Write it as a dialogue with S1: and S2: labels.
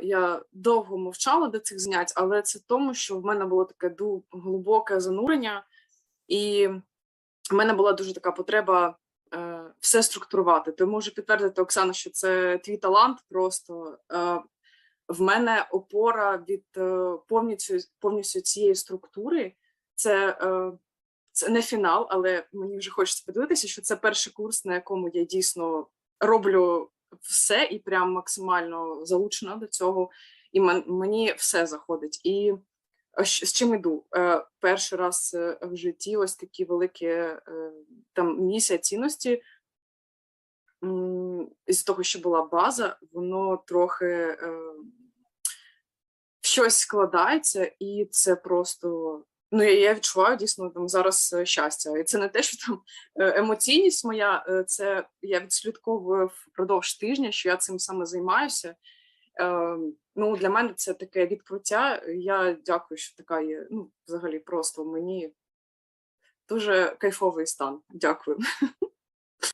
S1: Я довго мовчала до цих занять, але це тому, що в мене було таке глибоке занурення, і в мене була дуже така потреба е, все структурувати. Ти можу підтвердити, Оксана, що це твій талант. Просто е, в мене опора від е, повністю, повністю цієї структури. Це, е, це не фінал, але мені вже хочеться подивитися, що це перший курс, на якому я дійсно роблю все і прям максимально залучена до цього, і мен- мені все заходить. І з чим іду? Е, Перший раз е, в житті ось такі великі е, там місія цінності. Із того, що була база, воно трохи щось складається, і це просто. Ну, я, відчуваю дійсно там зараз е, щастя. І це не те, що там е, емоційність моя, е, це я відслідковую впродовж тижня, що я цим саме займаюся. Е, ну, для мене це таке відкриття. Я дякую, що така є. Ну, взагалі, просто мені дуже кайфовий стан. Дякую.